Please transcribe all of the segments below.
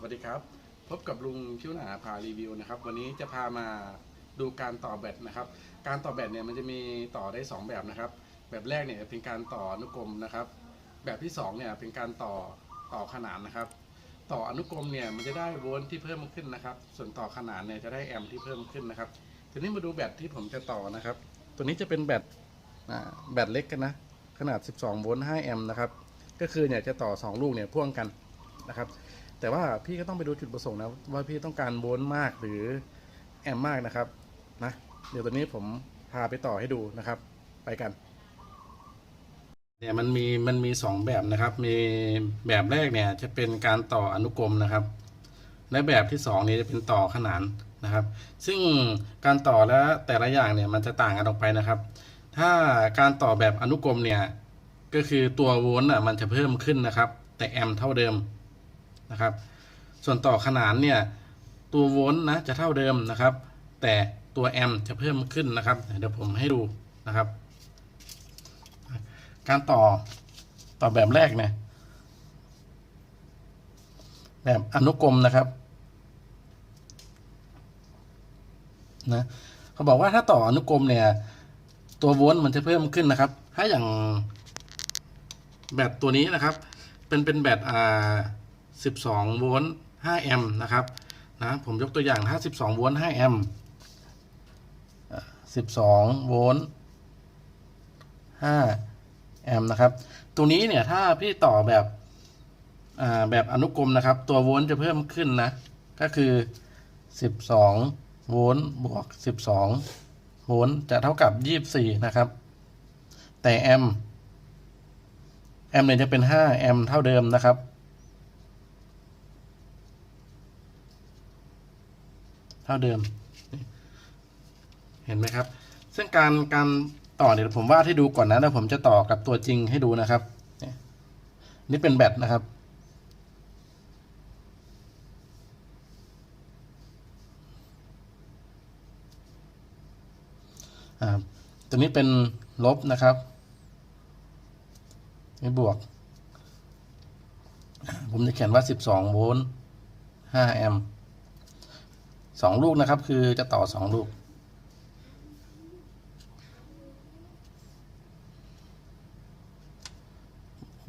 สวัสดีครับ พบกับลุงคิ้วหนาพารีวิวนะครับ วันนี้จะพามาดูการต่อแบตนะครับ การต่อแบตเนี่ยมันจะมีต่อได้ 2 แบบนะครับ แบบแรกเนี่ยเป็นการต่ออนุกรมนะครับ แบบที่2เนี่ยเป็นการต่อต่อขนานนะครับ ต่ออนุกรมเนี่ยมันจะได้โวลต์ที่เพิ่มขึ้นนะครับ ส่วนต่อขนานเนี่ยจะได้แอมป์ที่เพิ่มขึ้นนะครับทีนี้มาดูแบตที่ผมจะต่อนะครับ ตัวนี้จะเป็นแบตแบตเล็กกันนะขนาด 12 โวลต์ 5 แอมป์นะครับ ก็คือเนี่ยจะต่อ 2 ลูกเนี่ยพ่วงกันนะครับ แต่ว่าพี่ก็ต้องไปดูจุดประสงค์นะว่าพี่ต้องการโวลต์มากหรือแอมมากนะครับนะเดี๋ยวตัวนี้ผมพาไปต่อให้ดูนะครับ ไปกันเนี่ยมันมีมันมีสองแบบนะครับ มีแบบแรกเนี่ยจะเป็นการต่ออนุกรมนะครับ และแบบที่สองนี้จะเป็นต่อขนานนะครับ ซึ่งการต่อและแต่ละอย่างเนี่ยมันจะต่างกันออกไปนะครับ ถ้าการต่อแบบอนุกรมเนี่ยก็คือตัวโวลต์อะมันจะเพิ่มขึ้นนะครับ แต่แอมเท่าเดิม นะครับ ส่วนต่อขนานเนี่ยตัวโวลต์นะจะเท่าเดิมนะครับ แต่ตัวแอมป์จะเพิ่มขึ้นนะครับ เดี๋ยวผมให้ดูนะครับ การต่อต่อแบบแรกเนี่ยแบบอนุกรมนะครับนะเขาบอกว่าถ้าต่ออนุกรมเนี่ย ตัวโวลต์มันจะเพิ่มขึ้นนะครับ ถ้าอย่างแบบตัวนี้นะครับ เป็นเป็นแบตอ่า 12 โวลต์ 5 แอมป์นะครับนะผมยกตัวอย่างถ้า 12 โวลต์ 5 แอมป์12 โวลต์ 5 แอมป์นะครับ ตัวนี้เนี่ยถ้าพี่ต่อแบบแบบอนุกรมนะครับ ตัวโวลต์จะเพิ่มขึ้นนะ ก็คือ 12 โวลต์บวก 12 โวลต์จะเท่ากับ 24 นะครับ แต่แอมป์แอมป์เนี่ยจะเป็น 5 แอมป์เท่าเดิมนะครับ ท่าเดิม เห็นไหมครับ ซึ่งการการต่อเนี่ยวผมวาดให้ดูก่อนนะแล้วผมจะต่อกับตัวจริงให้ดูนะครับ นี่เป็นแบตนะครับ ตัวนี้เป็นลบนะครับ นี่บวก ผมจะเขียนว่า 12 โวลต์ 5 แอมป์ สองลูกนะครับ คือจะต่อสองลูก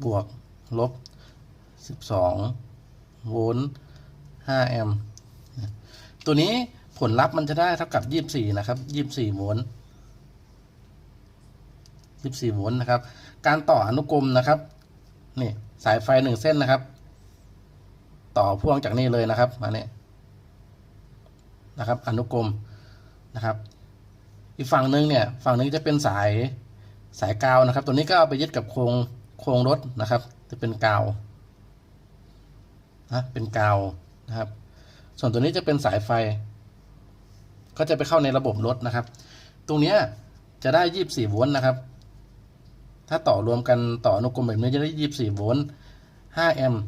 บวก ลบ 12 โวลต์ 5 แอมป์ ตัวนี้ผลลัพธ์มันจะได้เท่ากับ 24 นะครับ 24 โวลต์ 24 โวลต์นะครับ การต่ออนุกรมนะครับ นี่สายไฟหนึ่งเส้นนะครับ ต่อพ่วงจากนี่เลยนะครับมาเนี่ย นะครับ อนุกรมนะครับ อีกฝั่งหนึ่งเนี่ยฝั่งนึงจะเป็นสายสายกาวนะครับ ตัวนี้ก็เอาไปยึดกับโครงโครงรถนะครับ จะเป็นกาวนะเป็นกาวนะครับ ส่วนตัวนี้จะเป็นสายไฟ ก็จะไปเข้าในระบบรถนะครับ ตรงเนี้ยจะได้24โวลต์นะครับ ถ้าต่อรวมกันต่ออนุกรมแบบนี้จะได้24โวลต์5แอมป์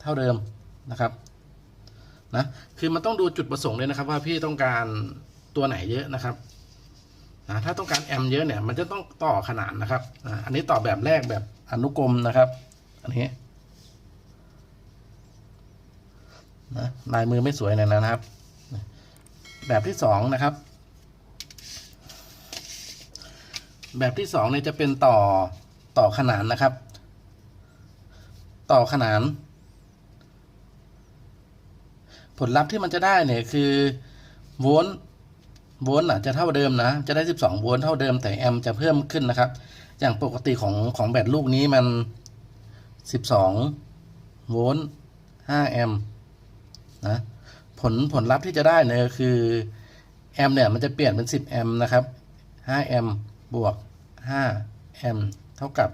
เท่าเดิมนะครับ นะคือมันต้องดูจุดประสงค์เลยนะครับ ว่าพี่ต้องการตัวไหนเยอะนะครับนะถ้าต้องการแอมเยอะเนี่ยมันจะต้องต่อขนานนะครับอันนี้ต่อแบบแรกแบบอนุกรมนะครับ อันนี้นะลายมือไม่สวยหน่อยนะครับ แบบที่สองนะครับ แบบที่สองเนี่ยจะเป็นต่อต่อขนานนะครับ ต่อขนาน ผลลัพธ์ที่มันจะได้เนี่ยคือโวลต์โวลต์อะจะเท่าเดิมนะ จะได้ 12 โวลต์เท่าเดิมแต่แอมป์จะเพิ่มขึ้นนะครับ อย่างปกติของของแบตลูกนี้มัน 12 โวลต์ 5 แอมป์นะผลผลลัพธ์ที่จะได้เนี่ยคือแอมป์เนี่ยมันจะเปลี่ยนเป็น 10 แอมป์นะครับ 5 แอมป์บวก 5 แอมป์เท่ากับ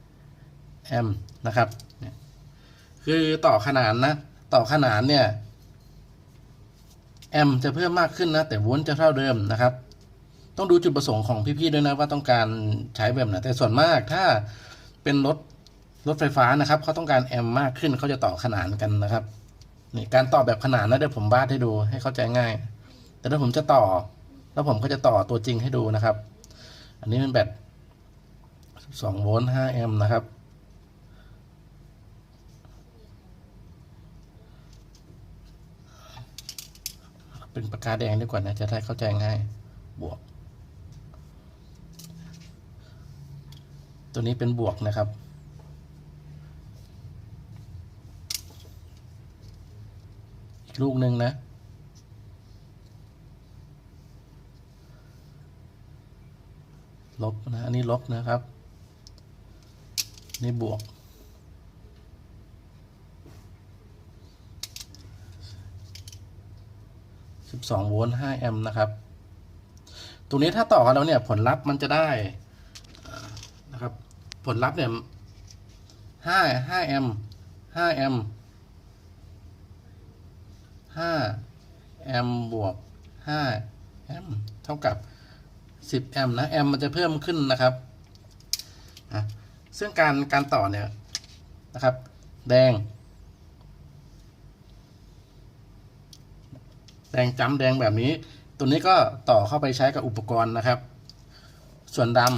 10 แอมป์นะครับ คือต่อขนานนะ ต่อขนานเนี่ย แอมป์จะเพิ่มมากขึ้นนะ แต่โวลต์จะเท่าเดิมนะครับ ต้องดูจุดประสงค์ของพี่ๆด้วยนะว่าต้องการใช้แบบไหนแต่ส่วนมากถ้าเป็นรถรถไฟฟ้านะครับเขาต้องการแอมมากขึ้นเขาจะต่อขนานกันนะครับนี่การต่อแบบขนานนะเดี๋ยวผมวาดให้ดูให้เข้าใจง่าย แต่ถ้าผมจะต่อ แล้วผมก็จะต่อตัวจริงให้ดูนะครับ อันนี้เป็นแบต2โวลต์5แอมป์นะครับ เป็นปากกาแดงดีกว่านะจะได้เข้าใจง่าย บวก ตัวนี้เป็นบวกนะครับ อีกลูกหนึ่งนะ ลบนะ อันนี้ลบนะครับ นี่บวก 12 โวลต์ 5 แอมป์นะครับ ตรงนี้ถ้าต่อกันแล้วเนี่ยผลลัพธ์มันจะได้นะครับ ผลลัพธ์เนี่ย 5 5 แอมป์ 5 แอมป์ 5 แอมป์บวก 5 แอมป์เท่ากับ 10 แอมป์นะ แอมป์มันจะเพิ่มขึ้นนะครับซึ่งการการต่อเนี่ยนะครับ แดง แดงจ้ำแดงแบบนี้ ตัวนี้ก็ต่อเข้าไปใช้กับอุปกรณ์นะครับ ส่วนดำ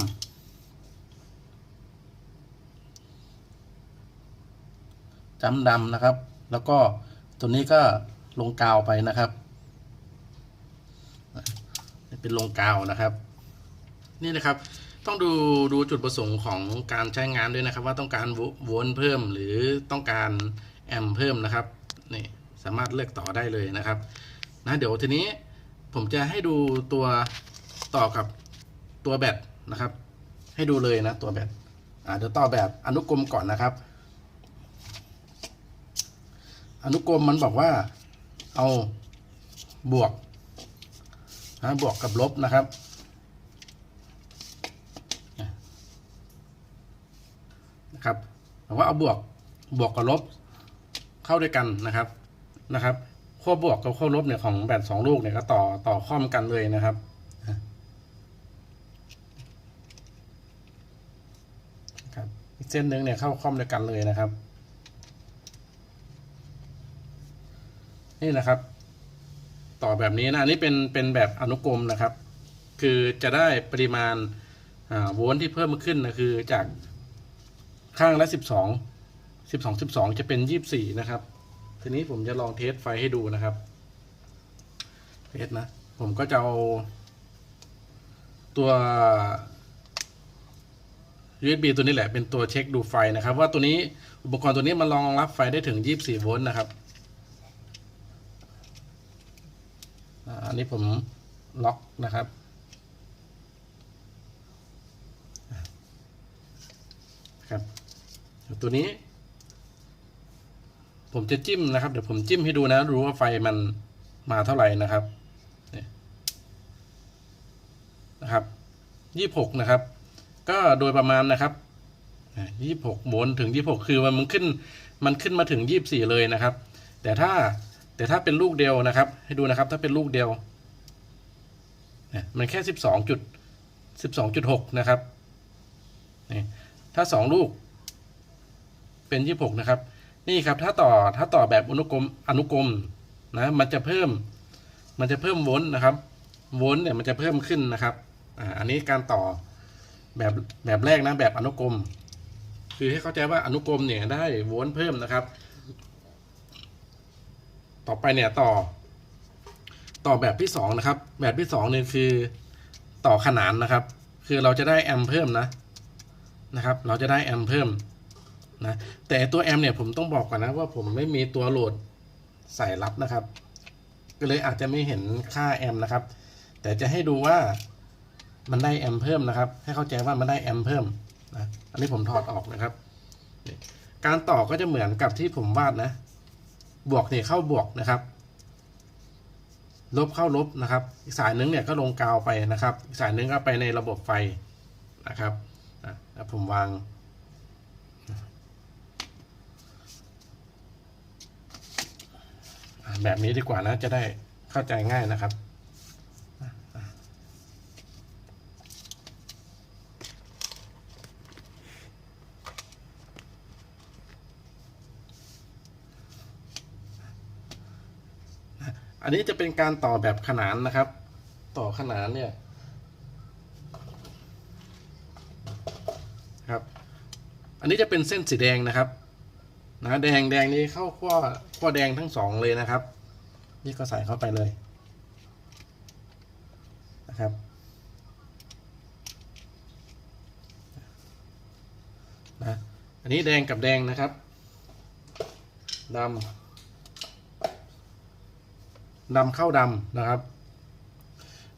จ้ำดำนะครับ แล้วก็ตัวนี้ก็ลงกาวไปนะครับเป็นลงกาวนะครับ นี่นะครับต้องดูดูจุดประสงค์ของการใช้งานด้วยนะครับ ว่าต้องการโวโวลต์เพิ่มหรือต้องการแอมป์เพิ่มนะครับนี่สามารถเลือกต่อได้เลยนะครับ นะเดี๋ยวทีนี้ผมจะให้ดูตัวต่อกับตัวแบตนะครับ ให้ดูเลยนะตัวแบตอ่าเดี๋ยวต่อแบบอนุกรมก่อนนะครับ อนุกรมมันบอกว่าเอาบวกนะบวกกับลบนะครับนะครับบอกว่าเอาบวกบวกกับลบเข้าด้วยกันนะครับนะครับ ขั้วบวกกับขั้วลบเนี่ยของแบตสองลูกเนี่ยก็ต่อต่อข้อมกันเลยนะครับครับอีกเส้นหนึ่งเนี่ยเข้าข้อมด้วยกันเลยนะครับ นี่นะครับ ต่อแบบนี้นะอันนี้เป็นเป็นแบบอนุกรมนะครับ คือจะได้ปริมาณอ่าโวลต์ที่เพิ่มขึ้นนะคือจากข้างละสิบสองสิบสองสิบสองจะเป็นยี่สิบสี่นะครับ ทีนี้ผมจะลองเทสไฟให้ดูนะครับ เทสนะ ผมก็จะเอาตัว USB ตัวนี้แหละเป็นตัวเช็คดูไฟนะครับ ว่าตัวนี้อุปกรณ์ตัวนี้มันรองรับไฟได้ถึง 24 โวลต์นะครับอันนี้ผมล็อกนะครับ ครับ ตัวนี้ ผมจะจิ้มนะครับ เดี๋ยวผมจิ้มให้ดูนะ รู้ว่าไฟมันมาเท่าไหร่นะครับนะครับยี่หกนะครับ ก็โดยประมาณนะครับยี่หกโวลต์ถึงยี่หกคือมันขึ้น มันขึ้นมาถึงยี่สี่เลยนะครับ แต่ถ้าแต่ถ้าเป็นลูกเดียวนะครับ ให้ดูนะครับ ถ้าเป็นลูกเดียวเนี่ยมันแค่สิบสองจุดสิบสองจุดหกนะครับนี่ถ้าสองลูก เป็นยี่หกนะครับ นี่ครับถ้าต่อถ้าต่อแบบอนุกรมอนุกรมนะมันจะเพิ่ม มันจะเพิ่มโวลต์นะครับโวลต์เนี่ยมันจะเพิ่มขึ้นนะครับอ่าอันนี้การต่อแบบแบบแรกนะแบบอนุกรม คือให้เข้าใจว่าอนุกรมเนี่ยได้โวลต์เพิ่มนะครับ ต่อไปเนี่ยต่อ ต่อแบบที่สองนะครับ แบบที่สองเนี่ยคือต่อขนานนะครับ คือเราจะได้แอมเพิ่มนะนะครับ เราจะได้แอมเพิ่ม นะแต่ตัวแอมเนี่ยผมต้องบอกก่อนนะว่าผมไม่มีตัวโหลดใส่รับนะครับ ก็เลยอาจจะไม่เห็นค่าแอมนะครับ แต่จะให้ดูว่ามันได้แอมเพิ่มนะครับ ให้เข้าใจว่ามันได้แอมเพิ่มนะอันนี้ผมถอดออกนะครับ การต่อก็จะเหมือนกับที่ผมวาดนะ บวกเนี่ยเข้าบวกนะครับ ลบเข้าลบนะครับ อีกสายหนึงเนี่ยก็ลงกาวไปนะครับ อีกสายหนึงก็ไปในระบบไฟนะครับอะแล้วผมวาง อ่า แบบนี้ดีกว่านะ จะได้เข้าใจง่ายนะครับ อันนี้จะเป็นการต่อแบบขนานนะครับ ต่อขนานเนี่ยครับ อันนี้จะเป็นเส้นสีแดงนะครับ นะแดงแดงนี้เข้าขั้วขั้วแดงทั้งสองเลยนะครับ นี่ก็ใส่เข้าไปเลยนะครับ นะ อันนี้แดงกับแดงนะครับดำดำเข้าดำนะครับ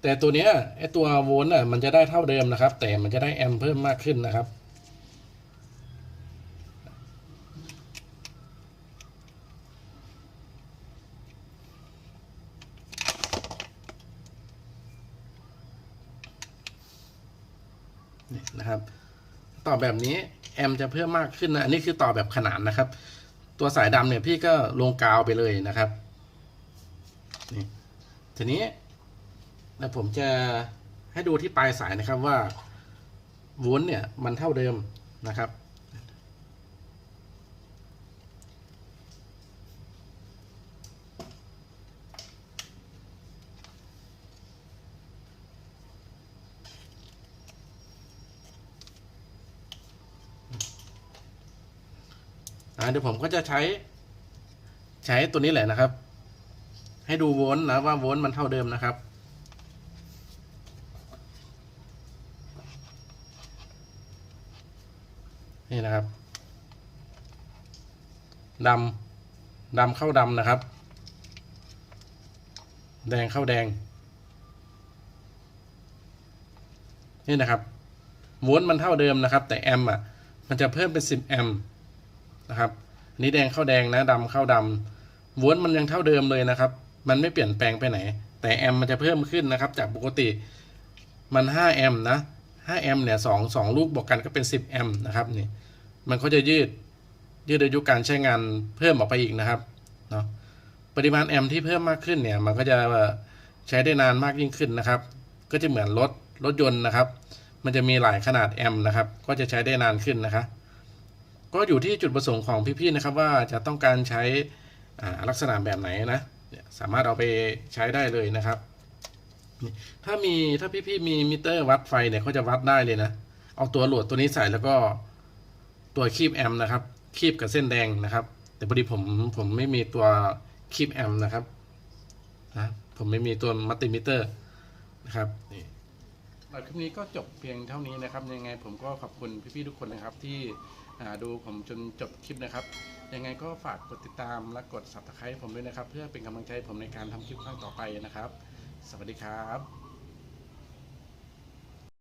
แต่ตัวเนี้ยไอตัวโวลต์อะมันจะได้เท่าเดิมนะครับ แต่มันจะได้แอมเพิ่มมากขึ้นนะครับ นะครับ ต่อแบบนี้แอมจะเพิ่มมากขึ้นนะอันนี้คือต่อแบบขนานนะครับ ตัวสายดำเนี่ยพี่ก็ลงกาวไปเลยนะครับนี่ทีนี้นะผมจะให้ดูที่ปลายสายนะครับว่าโวลต์เนี่ยมันเท่าเดิมนะครับ เดี๋ยวผมก็จะใช้ ใช้ตัวนี้แหละนะครับ ให้ดูโวลต์นะว่าโวลต์มันเท่าเดิมนะครับนี่นะครับดำดำเข้าดำนะครับ แดงเข้าแดง นี่นะครับโวลต์มันเท่าเดิมนะครับ แต่แอมป์อะ มันจะเพิ่มเป็น 10 แอมป์ นะครับนี้แดงเข้าแดงนะดำเข้าดำโวลต์มันยังเท่าเดิมเลยนะครับ มันไม่เปลี่ยนแปลงไปไหน แต่แอมมันจะเพิ่มขึ้นนะครับ จากปกติมัน5แอมป์นะ5แอมป์เนี่ยสองสองลูกบวกกันก็เป็น10แอมป์นะครับนี่มันก็จะยืดยืดอายุการใช้งานเพิ่มออกไปอีกนะครับเนาะปริมาณแอมป์ที่เพิ่มมากขึ้นเนี่ยมันก็จะใช้ได้นานมากยิ่งขึ้นนะครับ ก็จะเหมือนรถรถยนต์นะครับ มันจะมีหลายขนาดแอมป์นะครับ ก็จะใช้ได้นานขึ้นนะครับ ก็อยู่ที่จุดประสงค์ของพี่ๆนะครับว่าจะต้องการใช้ลักษณะแบบไหนนะสามารถเอาไปใช้ได้เลยนะครับ ถ้ามีถ้าพี่ๆมีมิเตอร์วัดไฟเนี่ยเขาจะวัดได้เลยนะ เอาตัวโหลดตัวนี้ใส่แล้วก็ตัวคีบแอมป์นะครับคีบกับเส้นแดงนะครับ แต่พอดีผมผมไม่มีตัวคีบแอมป์นะครับนะผมไม่มีตัวมัลติมิเตอร์นะครับนี่คลิปนี้ก็จบเพียงเท่านี้นะครับ ยังไงผมก็ขอบคุณพี่ๆทุกคนนะครับที่ ดูผมจนจบคลิปนะครับ ยังไงก็ฝากกดติดตามและกด subscribe ผมด้วยนะครับ เพื่อเป็นกำลังใจผมในการทำคลิปครั้งต่อไปนะครับ สวัสดีครับ